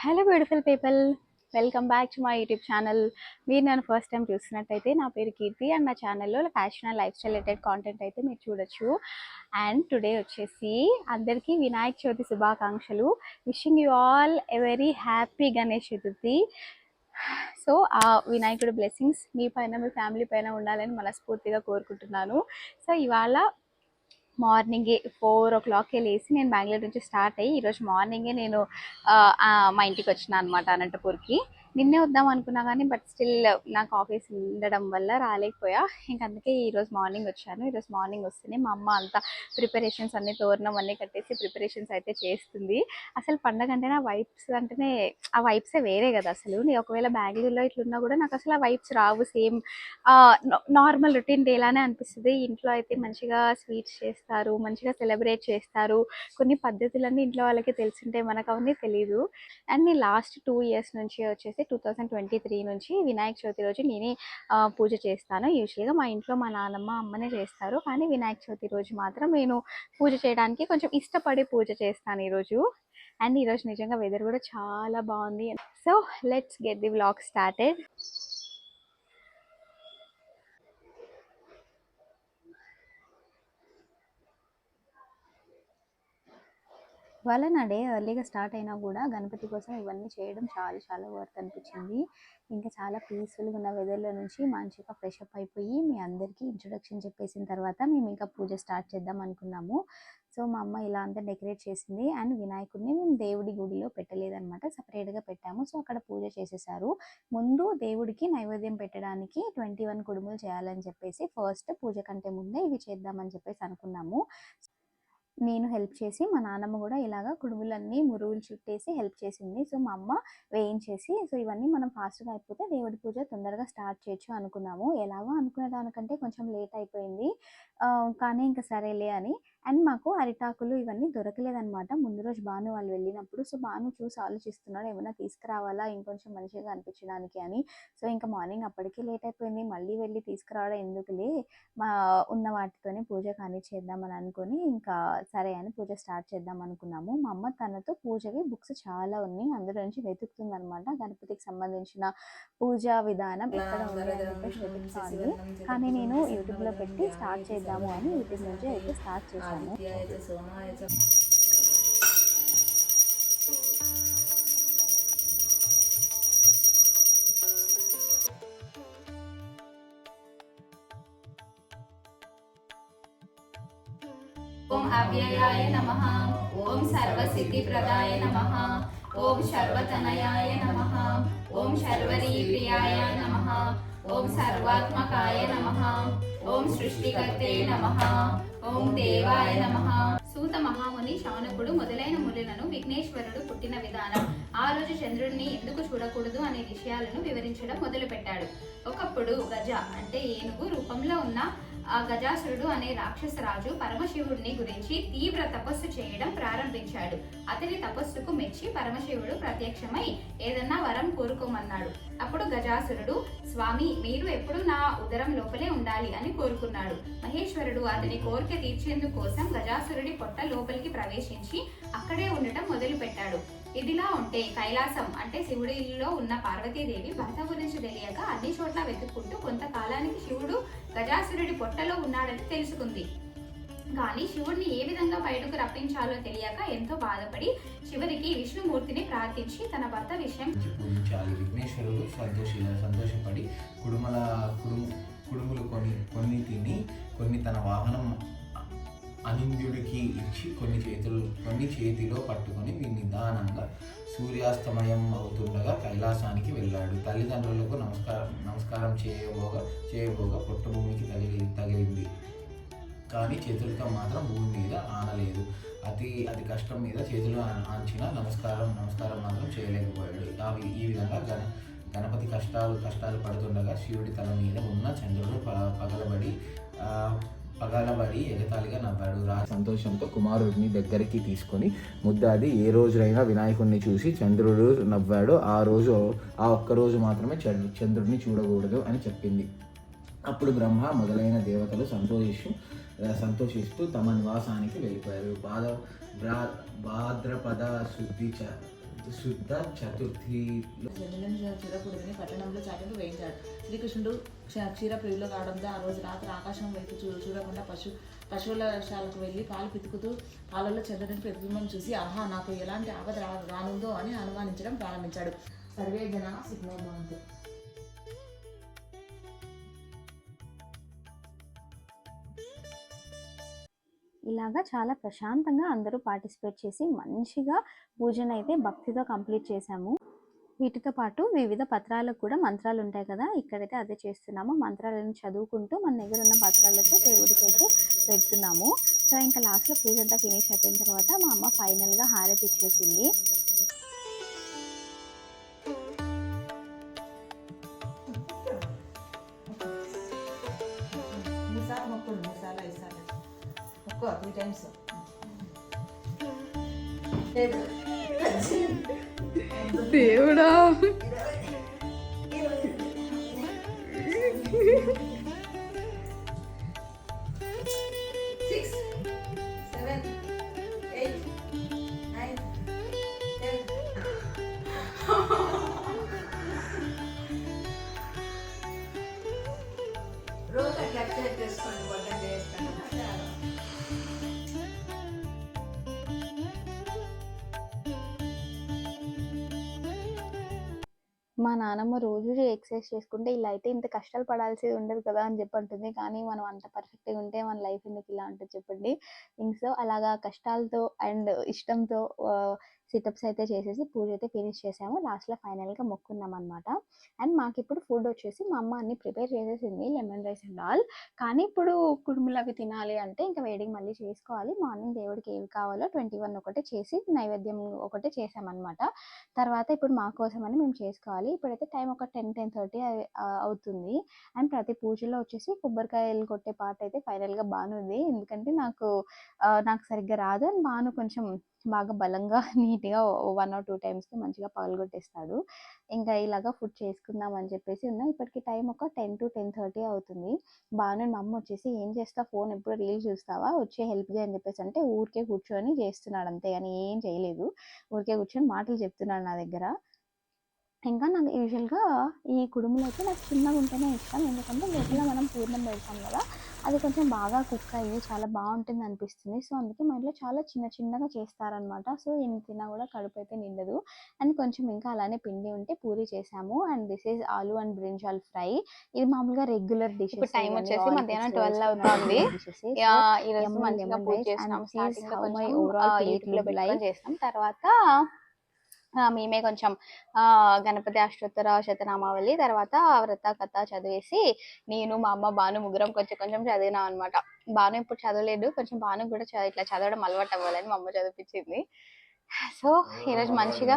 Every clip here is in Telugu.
Hello beautiful people welcome back to my YouTube channel మీరు నన్ను ఫస్ట్ టైం చూసినట్టయితే నా పేరు కీర్తి అండ్ నా ఛానల్లో fashion and lifestyle related content అయితే మీరు చూడొచ్చు. అండ్ టుడే వచ్చేసి అందరికీ వినాయక చవితి శుభాకాంక్షలు. Wishing you all a very happy Ganesh Chaturthi so ఆ వినాయకుడి బ్లెస్సింగ్స్ మీ పైన మీ ఫ్యామిలీ పైన ఉండాలని మనస్ఫూర్తిగా కోరుకుంటున్నాను. సో ఇవాళ మార్నింగే ఫోర్ ఓ క్లాక్కి లేసి నేను బెంగళూరు నుంచి స్టార్ట్ అయ్యి ఈరోజు మార్నింగే నేను మా ఇంటికి వచ్చిన అనమాట అనంతపూర్కి. నిన్నే వద్దాం అనుకున్నా కానీ బట్ స్టిల్ నాకు ఆఫీస్ ఉండడం వల్ల రాలేకపోయా. ఇంక అందుకే ఈరోజు మార్నింగ్ వచ్చాను. ఈరోజు మార్నింగ్ వస్తేనే మా అమ్మ అంతా ప్రిపరేషన్స్ అన్ని తోరణం అన్నీ కట్టేసి ప్రిపరేషన్స్ అయితే చేస్తుంది. అసలు పండగ అంటే నా వైబ్స్ అంటేనే ఆ వైబ్సే వేరే కదా అసలు. నేను ఒకవేళ బెంగళూరులో ఇట్లున్నా కూడా నాకు అసలు ఆ వైబ్స్ రావు. సేమ్ నార్మల్ రొటీన్ డే లానే అనిపిస్తుంది. ఇంట్లో అయితే మంచిగా స్వీట్స్ చేస్తారు మంచిగా సెలబ్రేట్ చేస్తారు. కొన్ని పద్ధతులన్నీ ఇంట్లో వాళ్ళకి తెలిసింటే మనకు అవన్నీ తెలియదు అండ్ నేను లాస్ట్ టూ ఇయర్స్ నుంచి వచ్చేసి టూ థౌజండ్ ట్వంటీ త్రీ నుంచి వినాయక చవితి రోజు నేనే పూజ చేస్తాను. యూజువల్గా మా ఇంట్లో మా నాన్నమ్మ అమ్మనే చేస్తారు. కానీ వినాయక చవితి రోజు మాత్రం నేను పూజ చేయడానికి కొంచెం ఇష్టపడి పూజ చేస్తాను ఈరోజు. అండ్ ఈరోజు నిజంగా వెదర్ కూడా చాలా బాగుంది. So let's get the vlog started వాళ్ళ నా డే ఎర్లీగా స్టార్ట్ అయినా కూడా గణపతి కోసం ఇవన్నీ చేయడం చాలా చాలా వర్త్ అనిపించింది. ఇంకా చాలా పీస్ఫుల్గా ఉన్న వెదర్లో నుంచి మంచిగా ఫ్రెష్ అప్ అయిపోయి మీ అందరికీ ఇంట్రొడక్షన్ చెప్పేసిన తర్వాత మేము ఇంకా పూజ స్టార్ట్ చేద్దాం అనుకున్నాము. సో మా అమ్మ ఇలా అంతా డెకరేట్ చేసింది అండ్ వినాయకుడిని మేము దేవుడి గుడిలో పెట్టలేదన్నమాట. సపరేట్గా పెట్టాము. సో అక్కడ పూజ చేసేసారు. ముందు దేవుడికి నైవేద్యం పెట్టడానికి ట్వంటీ వన్ కుడుములు చేయాలని చెప్పేసి ఫస్ట్ పూజ కంటే ముందే ఇవి చేద్దామని చెప్పేసి అనుకున్నాము. నేను హెల్ప్ చేసి మా నాన్నమ్మ కూడా ఇలాగా కుడుములన్నీ మురువులు చుట్టేసి హెల్ప్ చేసింది. సో మా అమ్మ వేయించేసి సో ఇవన్నీ మనం ఫాస్ట్గా అయిపోతే దేవుడి పూజ తొందరగా స్టార్ట్ చేయొచ్చు అనుకున్నాము. ఎలాగో అనుకునే దానికంటే కొంచెం లేట్ అయిపోయింది. కానీ ఇంకా సరేలే అని అండ్ మాకు అరిటాకులు ఇవన్నీ దొరకలేదన్నమాట. ముందు రోజు భాను వాళ్ళు వెళ్ళినప్పుడు సో భాను చూసి ఆలోచిస్తున్నాడు ఏమైనా తీసుకురావాలా? ఇంకొంచెం మంచిగా అనిపించడానికి అని. సో ఇంకా మార్నింగ్ అప్పటికే లేట్ అయిపోయింది. మళ్ళీ వెళ్ళి తీసుకురావడం ఎందుకులే? మా ఉన్న వాటితోనే పూజ కానీ చేద్దామని అనుకొని ఇంకా సరే అని పూజ స్టార్ట్ చేద్దాం అనుకున్నాము. మా అమ్మ తనతో పూజవి బుక్స్ చాలా ఉన్నాయి. అందులో నుంచి వెతుకుతుంది అనమాట గణపతికి సంబంధించిన పూజా విధానం ఎక్కడ ఉంది అని చెప్పేసి వెతుకుతాను కానీ నేను యూట్యూబ్లో పెట్టి స్టార్ట్ చేద్దాము అని యూట్యూబ్ నుంచి అయితే స్టార్ట్ చేశాను. ఆదిత్యాయ చ సోమాయ చ ఓం అవ్యయాయ నమ ఓం సర్వసిద్ధిప్రదాయ నమ ఓం సర్వతనయాయ నమ ఓం శర్వరీ ప్రియాయ నమ ఓం సర్వాత్మకాయ నమ ఓం సృష్టికర్తే నమ. ఓం దేవాయ నమ. సూత మహాముని శౌనకుడు మొదలైన మునులను విఘ్నేశ్వరుడు పుట్టిన విధానం. ఆ రోజు చంద్రుడిని ఎందుకు చూడకూడదు అనే విషయాలను వివరించడం మొదలుపెట్టాడు. ఒకప్పుడు గజ అంటే ఏనుగు రూపంలో ఉన్న ఆ గజాసురుడు అనే రాక్షసరాజు పరమశివుడిని గురించి తీవ్ర తపస్సు చేయడం ప్రారంభించాడు. అతని తపస్సుకు మెచ్చి పరమశివుడు ప్రత్యక్షమై ఏదన్నా వరం కోరుకోమన్నాడు. అప్పుడు గజాసురుడు స్వామి మీరు ఎప్పుడు నా ఉదరం లోపలే ఉండాలి అని కోరుకున్నాడు. మహేశ్వరుడు అతని కోరిక తీర్చేందుకోసం గజాసురుడి పొట్ట లోపలికి ప్రవేశించి అక్కడే ఉండటం మొదలుపెట్టాడు. ఇదిలా ఉంటే కైలాసం అంటే శివుడిలో ఉన్న పార్వతీదేవి భర్త గురించి తెలియక అన్ని చోట్ల వెతుక్కుంటూ కొంతకాలానికి శివుడు గజాసురుడి పొట్టలో ఉన్నాడని తెలుసుకుంది. కానీ శివుడిని ఏ విధంగా బయటకు రప్పించాలో తెలియక ఎంతో బాధపడి చివరికి విష్ణుమూర్తిని ప్రార్థించి తన భర్త విషయం విఘ్నేశ్వరుడు సంతోషి సంతోషపడి కుడుమల కుడుము కుడుములు కొన్ని కొన్ని తిని కొన్ని తన వాహనం అనింద్యుడికి ఇచ్చి కొన్ని చేతులు కొన్ని చేతిలో పట్టుకొని నిదానంగా సూర్యాస్తమయం అవుతుండగా కైలాసానికి వెళ్ళాడు. తల్లిదండ్రులకు నమస్కారం నమస్కారం చేయబోగా చేయబోగా పుట్టభూమికి తగిలి తగిలింది. కానీ చేతులతో మాత్రం భూమి మీద ఆనలేదు. అతి అతి కష్టం మీద చేతులు ఆంచిన నమస్కారం నమస్కారం మాత్రం చేయలేకపోయాడు. అవి ఈ విధంగా గణ గణపతి కష్టాలు కష్టాలు పడుతుండగా శివుడి తల మీద ఉన్న చంద్రుడు ప- పగలబడి పగలబడి ఎగతాళిగా నవ్వాడు. రా సంతోషంతో కుమారుడిని దగ్గరికి తీసుకొని ముద్దాది ఏ రోజునైనా వినాయకుడిని చూసి చంద్రుడు నవ్వాడు. ఆ రోజు ఆ ఒక్క రోజు మాత్రమే చంద్రుడిని చూడకూడదు అని చెప్పింది. అప్పుడు బ్రహ్మ మొదలైన దేవతలు సంతోషిస్తూ సంతోషిస్తూ తమ నివాసానికి వెళ్ళిపోయారు. బాధ భాద్రపద శుద్ధి శుద్ధ చతుర్థి. చూడకూడదని పట్టణంలో చాటలు వేయించాడు. శ్రీకృష్ణుడు క్షీర ప్రియులో కావడంతో ఆ రోజు రాత్రి ఆకాశం వైపు చూ చూడకుండా పశు పశువుల శాలకు వెళ్ళి పాలు పితుకుతూ పాలలో చంద్రుని ప్రతిబింబం చూసి ఆహా నాకు ఎలాంటి ఆపద రా రానుందో అని అనుమానించడం ప్రారంభించాడు. సర్వే జన సిగ్నోభవంతు ఇలాగా చాలా ప్రశాంతంగా అందరూ పార్టిసిపేట్ చేసి మంచిగా పూజను అయితే భక్తితో కంప్లీట్ చేశాము. వీటితో పాటు వివిధ పత్రాలకు కూడా మంత్రాలు ఉంటాయి కదా ఇక్కడైతే అదే చేస్తున్నాము. మంత్రాలను చదువుకుంటూ మన దగ్గర ఉన్న పత్రాలతో దేవుడికి అయితే పెడుతున్నాము. సో ఇంకా లాస్ట్లో పూజ అంతా ఫినిష్ అయిపోయిన తర్వాత మా అమ్మ ఫైనల్గా హారతి ఇచ్చేసింది. మూడుసార్లు మొక్కుడు మూడుసార్లు ఐదు సార్లు మొక్కు త్రీ టైమ్స్ దేవుడా మా నానమ్మ రోజు ఎక్సర్సైజ్ చేసుకుంటే ఇలా అయితే ఇంత కష్టాలు పడాల్సి ఉండదు కదా అని చెప్పి అంటుంది. కానీ మనం అంత పర్ఫెక్ట్గా ఉంటే మన లైఫ్ ఎందుకు ఇలా ఉంటుంది చెప్పండి. సో అలాగా కష్టాలతో అండ్ ఇష్టంతో సిటప్స్ అయితే చేసేసి పూజ అయితే ఫినిష్ చేసాము. లాస్ట్లో ఫైనల్గా మొక్కున్నాం అనమాట అండ్ మాకు ఇప్పుడు ఫుడ్ వచ్చేసి మా అమ్మ అన్ని ప్రిపేర్ చేసేసింది లెమన్ రైస్ అండ్ ఆల్. కానీ ఇప్పుడు కుడుములవి తినాలి అంటే ఇంకా వేడికి మళ్ళీ చేసుకోవాలి. మార్నింగ్ దేవుడికి ఏవి కావాలో ట్వంటీ వన్ ఒకటి చేసి నైవేద్యం ఒకటి చేసామన్నమాట. తర్వాత ఇప్పుడు మా కోసమని మేము చేసుకోవాలి. ఇప్పుడైతే టైం ఒక టెన్ టెన్ థర్టీ అవుతుంది. అండ్ ప్రతి పూజలో వచ్చేసి కొబ్బరికాయలు కొట్టే పాట అయితే ఫైనల్గా బాగుంది ఎందుకంటే నాకు నాకు సరిగ్గా రాదు. అండ్ బాను కొంచెం బాగా బలంగా నీట్గా వన్ ఆర్ టూ టైమ్స్కి మంచిగా పగలగొట్టేస్తాడు ఇంకా ఇలాగా ఫుడ్ చేసుకుందాం అని చెప్పేసి ఉన్నా. ఇప్పటికి టైం ఒక టెన్ టు టెన్ థర్టీ అవుతుంది. బాను మా అమ్మ వచ్చేసి ఏం చేస్తా? ఫోన్ ఎప్పుడు రీల్ చూస్తావా? వచ్చి హెల్ప్ చేయని చెప్పేసి అంటే ఊరికే కూర్చొని చేస్తున్నాడు అంతే. కానీ ఏం చేయలేదు. ఊరికే కూర్చొని మాటలు చెప్తున్నాడు నా దగ్గర. ఇంకా నాకు యూజువల్గా ఈ కుడుములు అయితే నాకు చిన్నగా ఉంటేనే ఇష్టం. ఎందుకంటే లోపల మనం పూర్ణం పెడతాం కదా అది కొంచెం బాగా కుక్ అయ్యి చాలా బాగుంటుంది అనిపిస్తుంది. సో అందుకే మా ఇంట్లో చాలా చిన్న చిన్నగా చేస్తారనమాట సో ఎన్ని తిన్నా కూడా కడుపు అయితే నిండదు. అండ్ కొంచెం ఇంకా అలానే పిండి ఉంటే పూరి చేసాము. And this is aloo and brinjal fry ఇది మామూలుగా రెగ్యులర్ డిష్ time వచ్చేసి మధ్యాహ్నం 12 అవుతోంది. ఈ రోజు మంచిగా పూజ చేసినాం. తర్వాత మేమే కొంచెం ఆ, గణపతి అష్టోత్తర శతనామావళి తర్వాత వ్రత కథ చదివేసి నేను మా అమ్మ బాను ముగ్గురం కొంచెం కొంచెం చదివినాం అనమాట బాను ఇప్పుడు చదవలేదు కొంచెం బాను కూడా ఇట్లా చదవడం అలవాటు అవ్వాలని మా అమ్మ చదివించింది సో ఈరోజు మంచిగా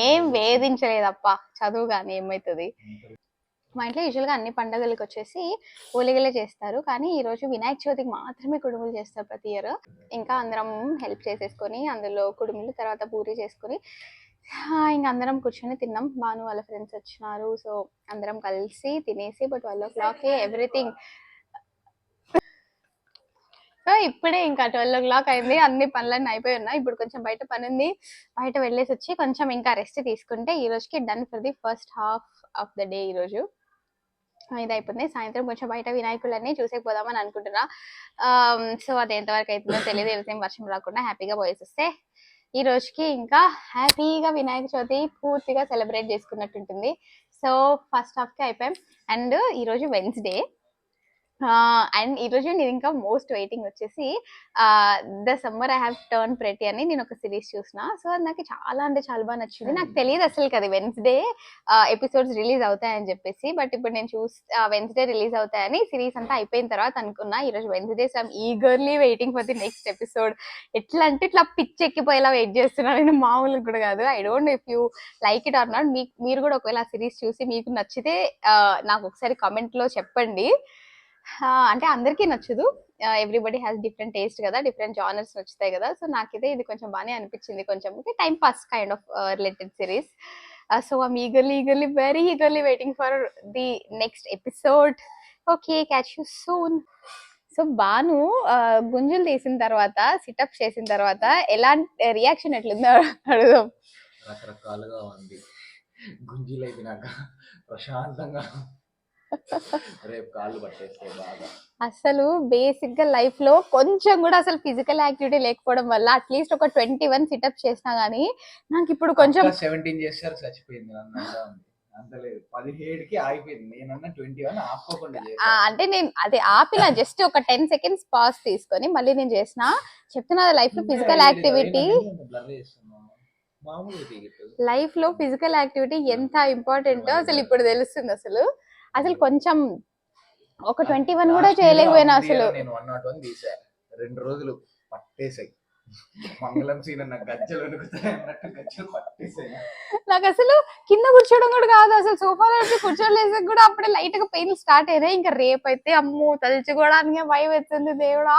ఏం వేధించలేదప్ప చదువు కానీ ఏమవుతుంది మా ఇంట్లో యూజువల్గా అన్ని పండుగలకు వచ్చేసి ఓలిగలే చేస్తారు. కానీ ఈరోజు వినాయక చవితికి మాత్రమే కుడుములు చేస్తారు ప్రతి ఇయర్. ఇంకా అందరం హెల్ప్ చేసేసుకొని అందులో కుడుములు తర్వాత పూరి చేసుకొని ఇంకా ఇంక అందరం కూర్చొని తిన్నాం. భాను వాళ్ళ ఫ్రెండ్స్ వచ్చినారు. సో అందరం కలిసి తినేసి బట్ ట్వెల్వ్ ఓ క్లాకే ఎవ్రీథింగ్ సో ఇప్పుడే ఇంకా ట్వెల్వ్ ఓ క్లాక్ అయింది. అన్ని పనులన్నీ అయిపోయి ఉన్నాయి. ఇప్పుడు కొంచెం బయట పని ఉంది బయట వెళ్ళేసి వచ్చి కొంచెం ఇంకా రెస్ట్ తీసుకుంటే ఈ రోజుకి done for the first half of the day ఈరోజు రోజు ఇది అయిపోయింది సాయంత్రం కొంచెం బయట వినాయకులన్నీ చూసేకపోదామని అనుకుంటున్నా. సో అది ఎంతవరకు అవుతుందో తెలియదు ఏం వర్షం రాకుండా హ్యాపీగా పోయేసి వస్తే ఈ రోజుకి ఇంకా హ్యాపీగా వినాయక చవితి పూర్తిగా సెలబ్రేట్ చేసుకున్నట్టు ఉంటుంది సో ఫస్ట్ హాఫ్కి అయిపోయాం. అండ్ ఈరోజు వెన్స్డే అండ్ ఈరోజు నేను ఇంకా మోస్ట్ వెయిటింగ్ వచ్చేసి the summer I have turn pretty అని నేను ఒక సిరీస్ చూసిన. సో అది నాకు చాలా అంటే చాలా బాగా నచ్చింది. నాకు తెలియదు అసలు కదా వెన్స్డే ఎపిసోడ్స్ రిలీజ్ అవుతాయని చెప్పేసి. బట్ ఇప్పుడు నేను చూస్ వెన్స్డే రిలీజ్ అవుతాయని సిరీస్ అంతా అయిపోయిన తర్వాత అనుకున్నా. ఈరోజు Wednesday so eagerly waiting for the next episode ఎట్లా అంటే ఇట్లా పిచ్ ఎక్కిపోయేలా వెయిట్ చేస్తున్నా. నేను మామూలుగా కూడా కాదు. I don't if you like it or not మీ మీరు కూడా ఒకవేళ ఆ సిరీస్ చూసి మీకు నచ్చితే నాకు ఒకసారి comment లో చెప్పండి. అంటే అందరికీ నచ్చదు. ఎవ్రీబడి హ్యాస్ డిఫరెంట్ టేస్ట్ కదా డిఫరెంట్ జానర్స్ నచ్చుతాయి కదా. సో నాకైతే ఇది కొంచెం బాగానే అనిపించింది కొంచెం. Time pass kind of related series so I'm eagerly eagerly very eagerly waiting for the next episode okay catch you soon so Bhanu గుంజులు తీసిన తర్వాత సిటప్ చేసిన తర్వాత ఎలాంటి రియాక్షన్ ఎట్లుందో అడుగుదాం. రకరకాలుగా ఉంది. గుంజీలు అయిపోయినాక ప్రశాంతంగా రేపు కాళ్ళు పట్టేస్తాయి బాగా. అసలు బేసిక్గా లైఫ్లో కొంచెం కూడా అసలు ఫిజికల్ యాక్టివిటీ లేకపోవడం వల్ల అట్లీస్ట్ ఒక ట్వంటీ వన్ సిటప్ చేసినా గానీ నాకు ఇప్పుడు కొంచెం సెవెంటీన్ చేస్తారు చచ్చిపోయింది అంటా నేను అదే ఆపిన జస్ట్ ఒక టెన్ సెకండ్స్ పాస్ తీసుకొని మళ్ళీ నేను చేసిన చెప్తున్నా లైఫ్లో ఫిజికల్ యాక్టివిటీ లైఫ్లో ఫిజికల్ యాక్టివిటీ ఎంత ఇంపార్టెంట్ అసలు ఇప్పుడు తెలుస్తుంది అసలు. అసలు కొంచెం ఒక ట్వంటీ వన్ కూడా చేయలేకపోయినా అసలు. నేను వన్ నాట్ వన్ తీసా. రెండు రోజులు పట్టేసాయి. మంగళం సీన్ అన్న గజ్జలు వణుకుతాయి అన్నట్టు గజ్జలు పట్టేసాయి. నాకు అసలు కింద కూర్చోవడం కూడా కాదు. అసలు సోఫాలో వచ్చి కూర్చోలేసి కూడా అప్పుడే లైట్గా పెయిన్ స్టార్ట్ అయినాయి ఇంకా రేపు అయితే అమ్మో తలుచుకోవడానికి భయం వేస్తుంది దేవుడా.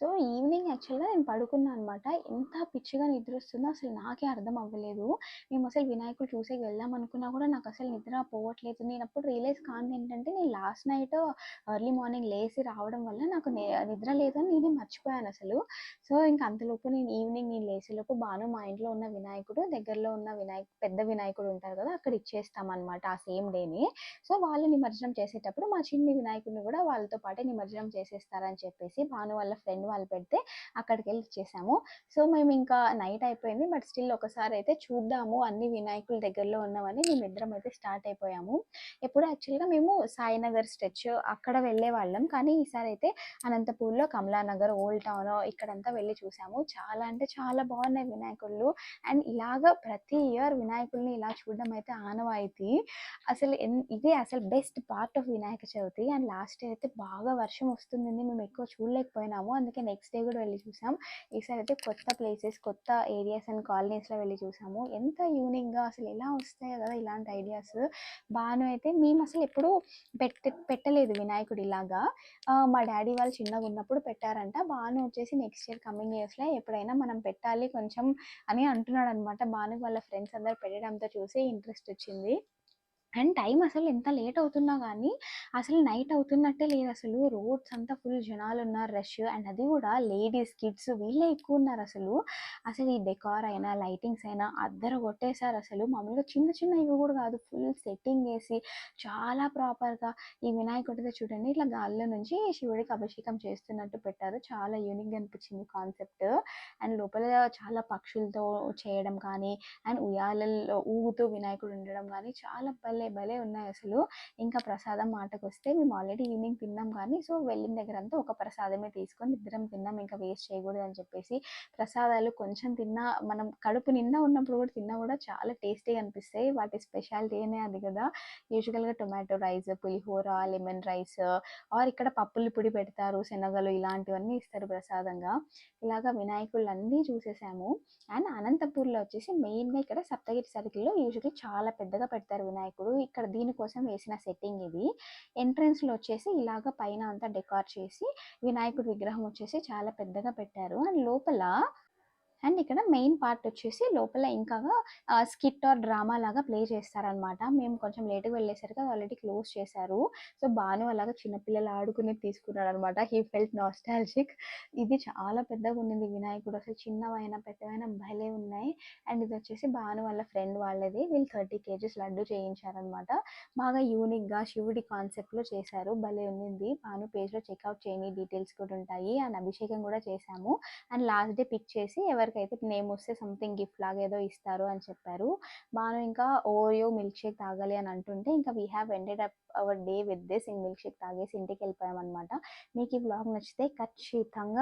సో ఈవినింగ్ యాక్చువల్గా నేను పడుకున్నాను అనమాట ఎంత పిచ్చిగా నిద్ర వస్తుందో అసలు నాకే అర్థం అవ్వలేదు. మేము అసలు వినాయకుడు చూసే వెళ్దాం అనుకున్నా కూడా నాకు అసలు నిద్ర పోవట్లేదు. నేను అప్పుడు రియలైజ్ కాంది ఏంటంటే నేను లాస్ట్ నైట్ ఎర్లీ మార్నింగ్ లేచి రావడం వల్ల నాకు నిద్ర లేదని నేనే మర్చిపోయాను అసలు. సో ఇంకా అంతలోపు నేను ఈవినింగ్ నేను లేచేలోపు బాను మా ఇంట్లో ఉన్న వినాయకుడు దగ్గరలో ఉన్న వినాయక పెద్ద వినాయకుడు ఉంటారు కదా అక్కడ ఇచ్చేస్తామన్నమాట ఆ సేమ్ డేని. సో వాళ్ళు నిమజ్జనం చేసేటప్పుడు మా చిన్ని వినాయకుడిని కూడా వాళ్ళతో పాటే నిమజ్జనం చేసేస్తారని చెప్పేసి భాను వాళ్ళ ఫ్రెండ్ వాళ్ళు పెడితే అక్కడికి వెళ్ళి ఇచ్చేసాము. సో మేము ఇంకా నైట్ అయిపోయింది. బట్ స్టిల్ ఒకసారి అయితే చూద్దాము. అన్ని వినాయకుల దగ్గరలో ఉన్నామని మేము ఇద్దరం అయితే స్టార్ట్ అయిపోయాము. ఎప్పుడు యాక్చువల్గా మేము సాయినగర్ స్ట్రెచ్ అక్కడ వెళ్ళే వాళ్ళం కానీ ఈసారి అయితే అనంతపూర్లో కమలానగర్ ఓల్డ్ టౌన్ ఇక్కడంతా వెళ్ళి చూసాము. చాలా అంటే చాలా బాగున్నాయి వినాయకుళ్ళు. అండ్ ఇలాగ ప్రతి ఇయర్ వినాయకుల్ని ఇలా చూడడం అయితే ఆనవాయితీ. అసలు ఇది ఇదే అసలు best part of Vinayaka Chavithi. And last year అయితే బాగా వర్షం వస్తుందని మేము ఎక్కువ చూడలేకపోయినాము. అందుకే నెక్స్ట్ డే కూడా వెళ్ళి చూసాం. ఈసారి అయితే కొత్త ప్లేసెస్ కొత్త ఏరియాస్ అండ్ కాలనీస్లో వెళ్ళి చూసాము. ఎంత యూనిక్గా అసలు ఎలా వస్తాయో కదా ఇలాంటి ఐడియాస్ బాను అయితే మేము అసలు ఎప్పుడు పెట్ట పెట్టలేదు వినాయకుడు ఇలాగా మా డాడీ వాళ్ళు చిన్నగా ఉన్నప్పుడు పెట్టారంట. బాను వచ్చేసి నెక్స్ట్ ఇయర్ కమింగ్ ఇయర్స్లో ఎప్పుడైనా మనం పెట్టాలి కొంచెం అని అంటున్నాడు అనమాట బాను వాళ్ళ ఫ్రెండ్స్ అందరు పెట్టడంతో చూసి ఇంట్రెస్ట్ వచ్చింది. అండ్ టైం అసలు ఎంత లేట్ అవుతున్నా కానీ అసలు నైట్ అవుతున్నట్టే లేదు అసలు. రోడ్స్ అంతా ఫుల్ జనాలు ఉన్నారు రష్. అండ్ అది కూడా లేడీస్ కిడ్స్ వీళ్ళే ఎక్కువ ఉన్నారు అసలు. అసలు ఈ డెకార్ అయినా లైటింగ్స్ అయినా అద్దరు కొట్టేశారు అసలు. మామూలుగా చిన్న చిన్న ఇవి కూడా కాదు ఫుల్ సెట్టింగ్ వేసి చాలా ప్రాపర్గా ఈ వినాయకుడితో చూడండి. ఇట్లా గాల్లో నుంచి శివుడికి అభిషేకం చేస్తున్నట్టు పెట్టారు. చాలా యూనిక్గా అనిపించింది కాన్సెప్ట్ అండ్ లోపల చాలా పక్షులతో చేయడం కానీ అండ్ ఉయ్యాలల్లో ఊగుతూ వినాయకుడు ఉండడం కానీ చాలా భలే భలే ఉన్నాయి అసలు. ఇంకా ప్రసాదం మాటకు వస్తే మేము ఆల్రెడీ ఈవినింగ్ తిన్నాం కానీ సో వెళ్ళిన దగ్గర అంతా ఒక ప్రసాదమే తీసుకొని ఇద్దరం తిన్నాం ఇంకా వేస్ట్ చేయకూడదు అని చెప్పేసి. ప్రసాదాలు కొంచెం తిన్నా మనం కడుపు నిండా ఉన్నప్పుడు కూడా తిన్నా కూడా చాలా టేస్టీగా అనిపిస్తాయి. వాటి స్పెషాలిటీనే అది కదా. యూజువల్గా టొమాటో రైస్ పులిహోర లెమన్ రైస్ ఆర్ ఇక్కడ పప్పులు పొడి పెడతారు శనగలు ఇలాంటివన్నీ ఇస్తారు ప్రసాదంగా. ఇలాగా వినాయకుళ్ళు అన్నీ చూసేసాము. అండ్ అనంతపూర్లో వచ్చేసి మెయిన్గా ఇక్కడ సప్తగిరి సర్కిల్లో యూజువల్లీ చాలా పెద్దగా పెడతారు వినాయకుడు. ఇక్కడ దీనికోసం వేసిన సెట్టింగ్ ఇది. ఎంట్రన్స్లో వచ్చేసి ఇలాగ పైన అంతా డెకార్ చేసి వినాయకుడి విగ్రహం వచ్చేసి చాలా పెద్దగా పెట్టారు. అండ్ లోపల అండ్ ఇక్కడ మెయిన్ పార్ట్ వచ్చేసి లోపల ఇంకా స్కిట్ ఆర్ డ్రామా లాగా ప్లే చేస్తారనమాట. మేము కొంచెం లేట్గా వెళ్ళేసరికి అది ఆల్రెడీ క్లోజ్ చేశారు. సో బాను అలాగా చిన్నపిల్లలు ఆడుకుని తీసుకున్నాడు అనమాట హీ ఫెల్ట్ నాస్టాలజిక్. ఇది చాలా పెద్దగా ఉండింది వినాయకుడు. అసలు చిన్నవైన పెద్దవైన భలే ఉన్నాయి. అండ్ ఇది వచ్చేసి బాను వాళ్ళ ఫ్రెండ్ వాళ్ళది. వీళ్ళు థర్టీ కేజీస్ లడ్డు చేయించారనమాట. బాగా యూనిక్గా శివుడి కాన్సెప్ట్లో చేశారు. భలే ఉన్నింది. బాను పేజ్లో చెక్అవుట్ చేయని డీటెయిల్స్ కూడా ఉంటాయి. అండ్ అభిషేకం కూడా చేశాము. అండ్ లాస్ట్ డే పిక్ చేసి అయితే నేమ్ వస్తే సంథింగ్ గిఫ్ట్ లాగా ఏదో ఇస్తారు అని చెప్పారు. బాను ఇంకా ఓయో మిల్క్ షేక్ తాగాలి అని అంటుంటే ఇంకా we have ended up our day with this ఇంక మిల్క్ షేక్ తాగేసి ఇంటికి వెళ్ళిపోయాం అనమాట మీకు ఈ బ్లాగ్ నచ్చితే ఖచ్చితంగా